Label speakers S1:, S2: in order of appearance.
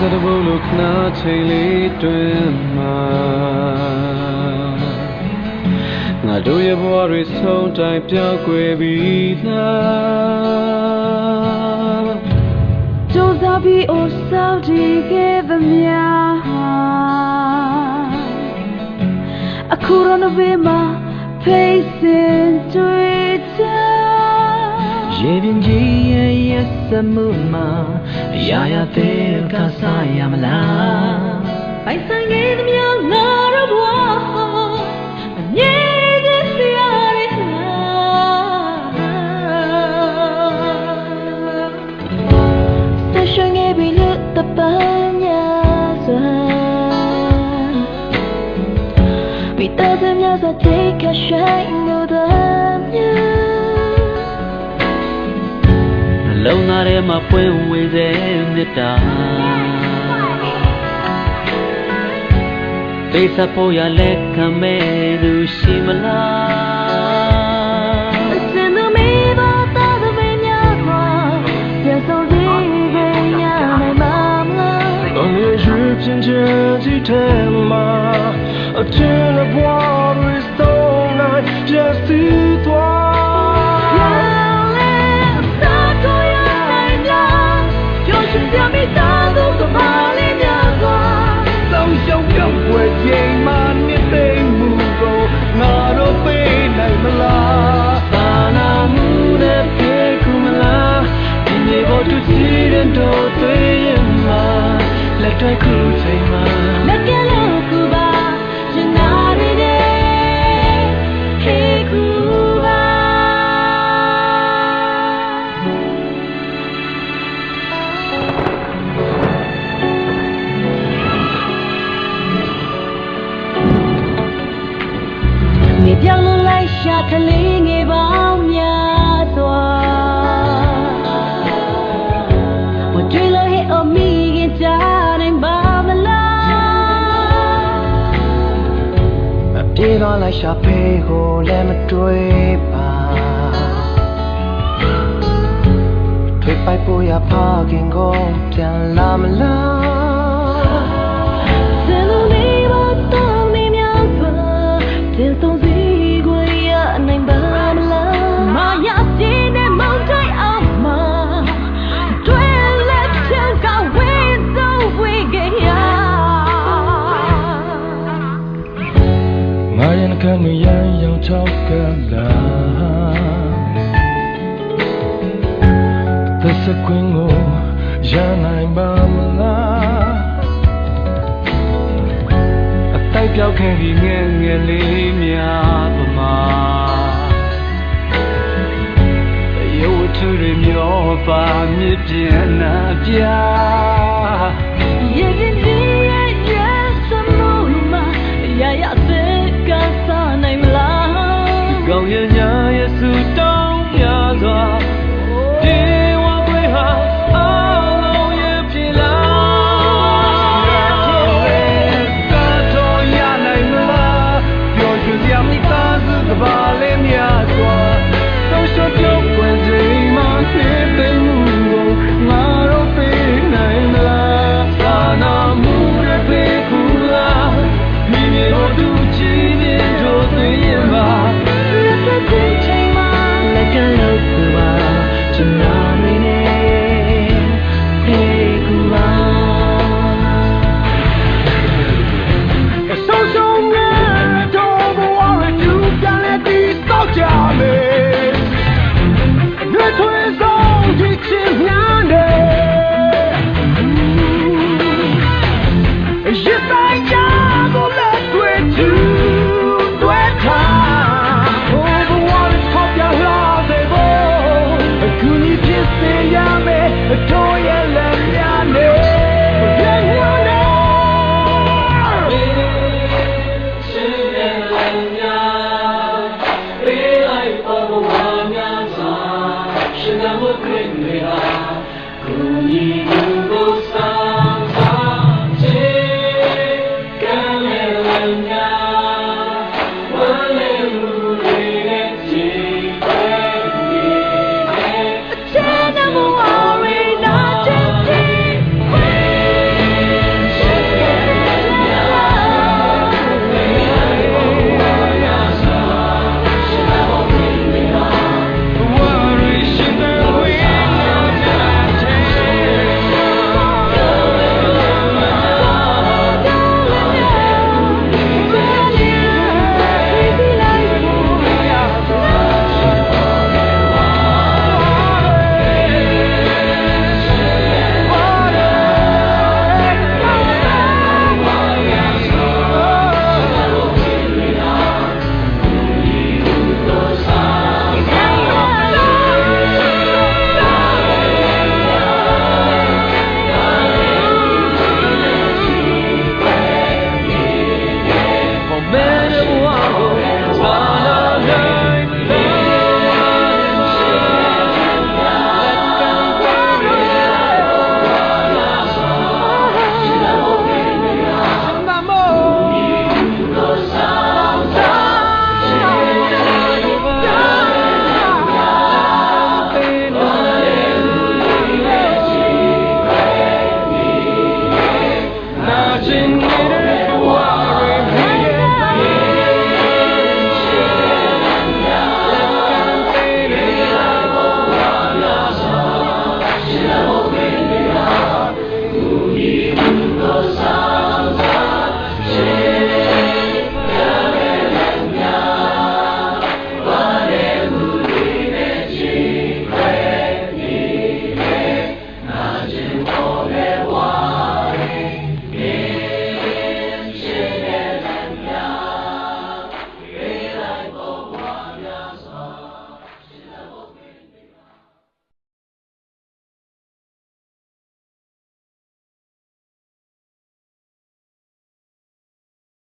S1: စတဘုလို့ခနာချိန်လေးတွင်မှာငါတို့ရဲ့ဘဝတွေဆုံးတိုင်းပြောင်းကွယ်ပြီးသား
S2: ကြိုးစားပြီးအိုဆောက်တည်ခဲ့သမျှအခုတော့နဘေးမှာဖိတ်စင်တွေ့ချာ
S3: ရေပြင်ကြီးရဲ့ရက်စမှုမှာအ ရာရာတဲ့ကစားရမလား
S2: ပိုင်ဆိုင်ခဲ့သမျှငါတို့ဘဝအမြဲတည်းစရာတွေလားဆက်ရှင်ခဲ့ပြီလို့တပန်းညာစွာမိသားစုများစွာ take a shine လုံး
S3: သားထဲမှာပွင့်ဝေစေမေတ္တာသိစဖို့ရလက်ခံမဲ့သူရှိမလား
S2: အစင်သူမိဘသားသမီး ပြောင်းလို့လိုက်ရှာကလေး
S3: င
S2: ယ်ပေါင်းများစွာမတွေ့လို့ဟဲ့အမိခင်ကြနိုင်ပါမလား
S3: ပြေးတော့လိုက်ရှာဖေးကိုလည်းမတွေ့ပါထွေးပိုက်ပေါ်ရဖခင်ကိုပြန်လာမလား
S2: ခံ
S1: နေရန်ရောင်ချောက်ကလာသစကွင်းကိုရနိုင်ပါမလား